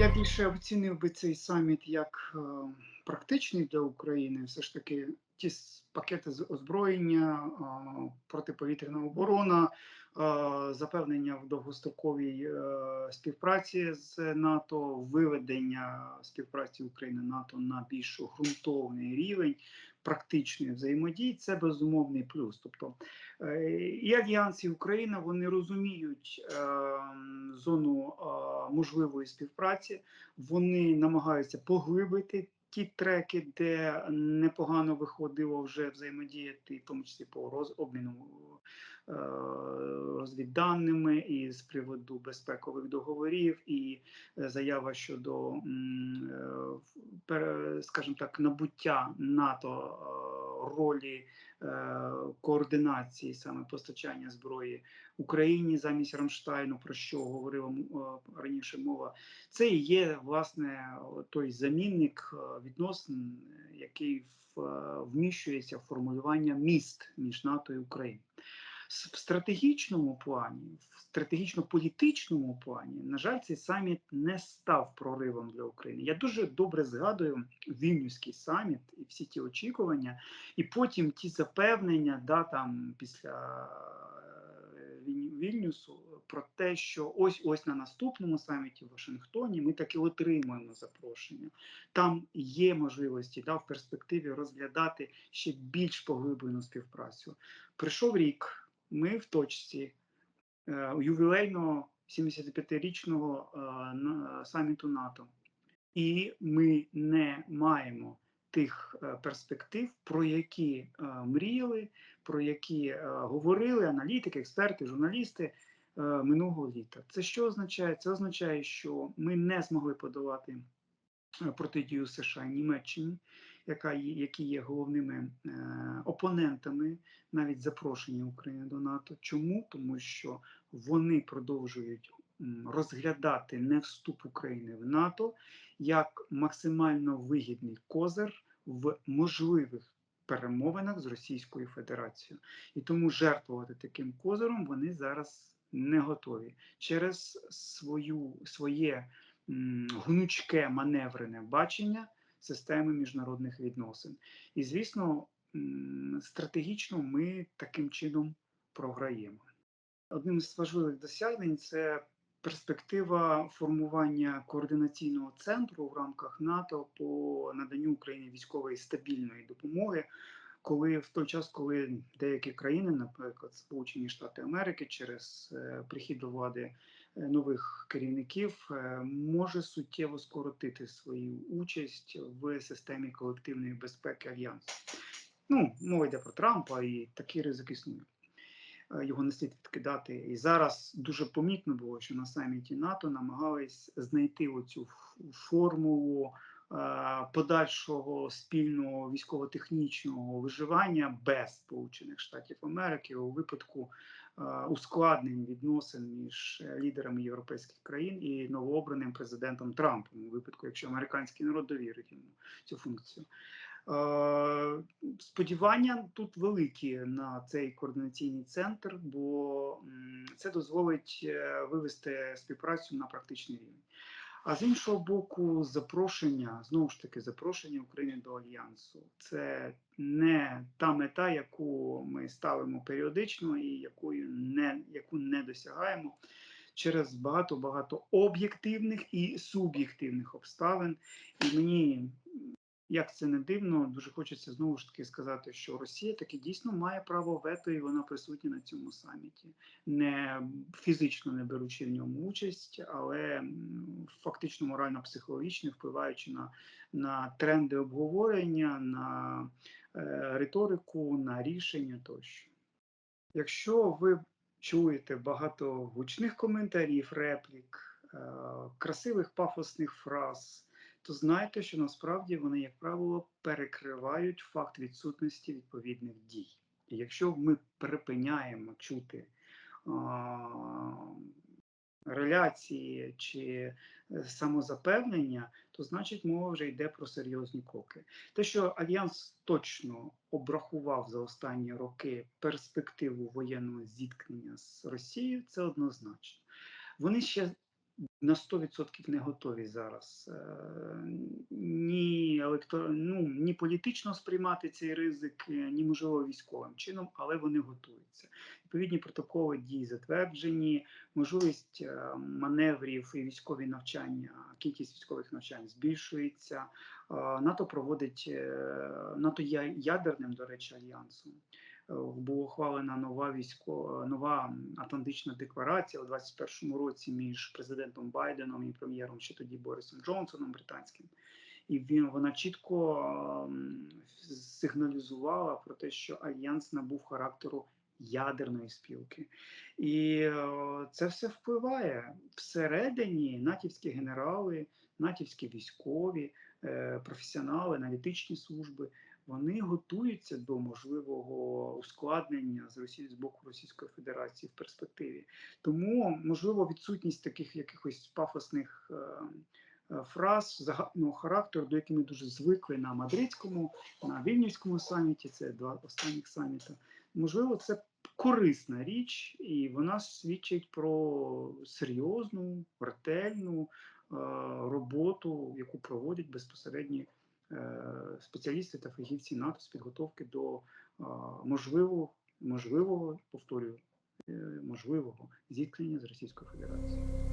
Я більше оцінив би цей саміт як е, практичний для України. Все ж таки, ті пакети з озброєння, е, протиповітряна оборона, е, запевнення в довгостроковій співпраці з НАТО, виведення співпраці України НАТО на більш ґрунтовний рівень практичної взаємодії. Це безумовний плюс. Тобто е, і Альянс, і Україна вони розуміють е, зону е, можливої співпраці. Вони намагаються поглибити ті треки, де непогано виходило вже взаємодіяти, в тому числі по роз, обміну розвідданими і з приводу безпекових договорів, і е, заява щодо, е, скажімо так, набуття НАТО е, ролі е, координації саме постачання зброї Україні замість Рамштайну, про що говорила е, раніше мова. Це і є власне той замінник е, відносин, е, який е, вміщується в формулювання міст між НАТО і Україною. В стратегічному плані, в стратегічно-політичному плані, на жаль, цей саміт не став проривом для України. Я дуже добре згадую Вільнюський саміт і всі ті очікування, і потім ті запевнення, да, там після е, Вільнюсу про те, що ось ось на наступному саміті в Вашингтоні ми таки отримаємо запрошення. Там є можливості да, в перспективі розглядати ще більш поглиблену співпрацю. Прийшов рік, ми в точці е, ювілейного 75-річного е, саміту НАТО, і ми не маємо тих е, перспектив, про які мріяли, про які говорили аналітики, експерти, журналісти минулого літа. Це що означає? Це означає, що ми не змогли подолати протидію США і Німеччині, яка є, які є головними е, опонентами навіть запрошення України до НАТО. Чому? Тому що вони продовжують розглядати не вступ України в НАТО як максимально вигідний козир в можливих перемовинах з Російською Федерацією. І тому жертвувати таким козиром вони зараз не готові через свою, своє гнучке маневрене бачення системи міжнародних відносин. І, звісно, стратегічно ми таким чином програємо. Одним з важливих досягнень це перспектива формування координаційного центру в рамках НАТО по наданню Україні військової стабільної допомоги. Коли в той час, коли деякі країни, наприклад, Сполучені Штати Америки, через е, прихід до влади нових керівників, е, може суттєво скоротити свою участь в системі колективної безпеки альянсу. Ну, мова йде про Трампа, і такий ризик існує. Е, Його не слід відкидати. І зараз дуже помітно було, що на саміті НАТО намагались знайти оцю формулу е, подальшого спільного військово-технічного виживання без Сполучених Штатів Америки у випадку е, ускладнень відносин між е, лідерами європейських країн і новообраним президентом Трампом, у випадку, якщо американський народ довірить йому цю функцію. Е, Сподівання тут великі на цей координаційний центр, бо це дозволить е, вивести співпрацю на практичний рівень. А з іншого боку, запрошення знову ж таки запрошення України до альянсу це не та мета, яку ми ставимо періодично і якою не яку не досягаємо через багато багато об'єктивних і суб'єктивних обставин. І мені як це не дивно, дуже хочеться знову ж таки сказати, що Росія таки дійсно має право вето, і вона присутня на цьому саміті, не фізично не беручи в ньому участь, але фактично морально-психологічно впливаючи на, на тренди обговорення, на е, риторику, на рішення тощо. Якщо ви чуєте багато гучних коментарів, реплік, е, красивих пафосних фраз то знайте, що насправді вони, як правило, перекривають факт відсутності відповідних дій. І якщо ми припиняємо чути а, реляції чи е, самозапевнення, то значить мова вже йде про серйозні кроки. Те, що альянс точно обрахував за останні роки перспективу воєнного зіткнення з Росією, це однозначно. Вони ще на 100% не готові зараз е, ні електро... ну, ні політично сприймати цей ризик, е, ні можливо військовим чином, але вони готуються. Відповідні протоколи дій затверджені, можливість е, маневрів і військові навчання, кількість військових навчань збільшується. НАТО проводить НАТО є ядерним, до речі, альянсом. Е, Була ухвалена нова військова нова Атлантична декларація у 21-му році між президентом Байденом і прем'єром ще тоді Борисом Джонсоном британським. І він вона чітко ем, сигналізувала про те, що альянс набув характеру ядерної спілки, і е, це все впливає всередині. Натівські генерали, натівські військові, е, професіонали, аналітичні служби. Вони готуються до можливого ускладнення з Росії з боку Російської Федерації в перспективі. Тому можливо відсутність таких якихось пафосних. е, е, Фраз загального характеру, до яких ми дуже звикли на Мадридському, на Вільнюському саміті, це два останніх саміти. Можливо, це корисна річ, і вона свідчить про серйозну, ретельну е, роботу, яку проводять безпосередні спеціалісти та фахівці НАТО з підготовки до е, можливого, можливого, повторюю, е, можливого зіткнення з Російською Федерацією.